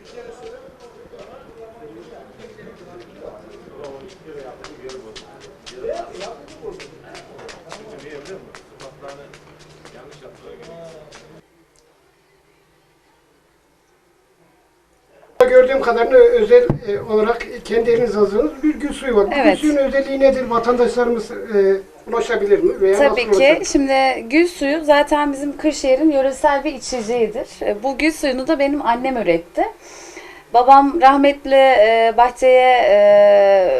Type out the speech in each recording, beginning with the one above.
ממשלת, Gördüğüm kadarıyla özel e, olarak kendi eliniz hazırladığınız bir gül suyu var. Bu Evet. gül suyun özelliği nedir? Vatandaşlarımız e, ulaşabilir mi? Veya Tabii nasıl ki. ulaşabilir? Şimdi gül suyu zaten bizim Kırşehir'in yöresel bir içeceğidir. E, Bu gül suyunu da benim annem üretti. Babam rahmetli e, bahçeye e,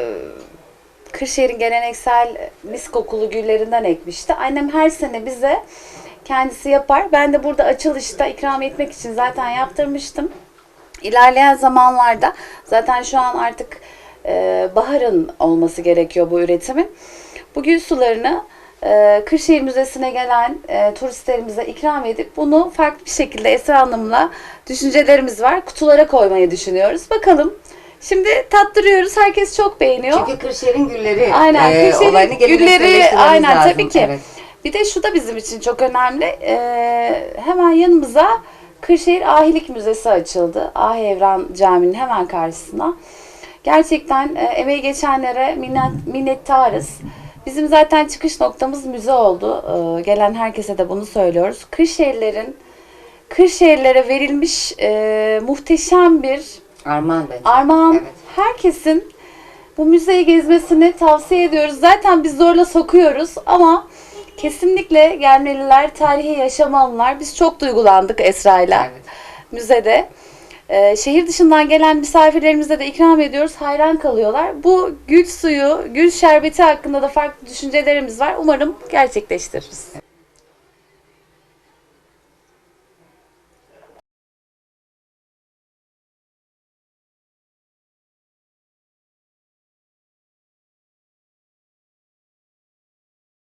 Kırşehir'in geleneksel mis kokulu güllerinden ekmişti. Annem her sene bize kendisi yapar. Ben de burada açılışta ikram etmek için zaten yaptırmıştım. İlerleyen zamanlarda zaten şu an artık e, baharın olması gerekiyor bu üretimin. Bu gül sularını e, Kırşehir Müzesi'ne gelen e, turistlerimize ikram edip bunu farklı bir şekilde Esra Hanım'la düşüncelerimiz var. Kutulara koymayı düşünüyoruz. Bakalım. Şimdi tattırıyoruz. Herkes çok beğeniyor. Çünkü Kırşehir'in gülleri Aynen. e, Kırşehir'in gülleri aynen lazım. tabii ki. Evet. Bir de şu da bizim için çok önemli. Ee, hemen yanımıza Kırşehir Ahilik Müzesi açıldı. Ahi Evran Camii'nin hemen karşısına. Gerçekten e, emeği geçenlere minnet, minnettarız. Bizim zaten çıkış noktamız müze oldu. Ee, gelen herkese de bunu söylüyoruz. Kırşehirlerin Kırşehirlere verilmiş e, muhteşem bir Armağan bence. Armağan Evet. herkesin bu müzeyi gezmesini tavsiye ediyoruz. Zaten biz zorla sokuyoruz ama kesinlikle gelmeliler, tarihi yaşamalılar. Biz çok duygulandık Esra'yla Evet. müzede. Ee, şehir dışından gelen misafirlerimize de ikram ediyoruz. Hayran kalıyorlar. Bu gül suyu, gül şerbeti hakkında da farklı düşüncelerimiz var. Umarım gerçekleştiririz.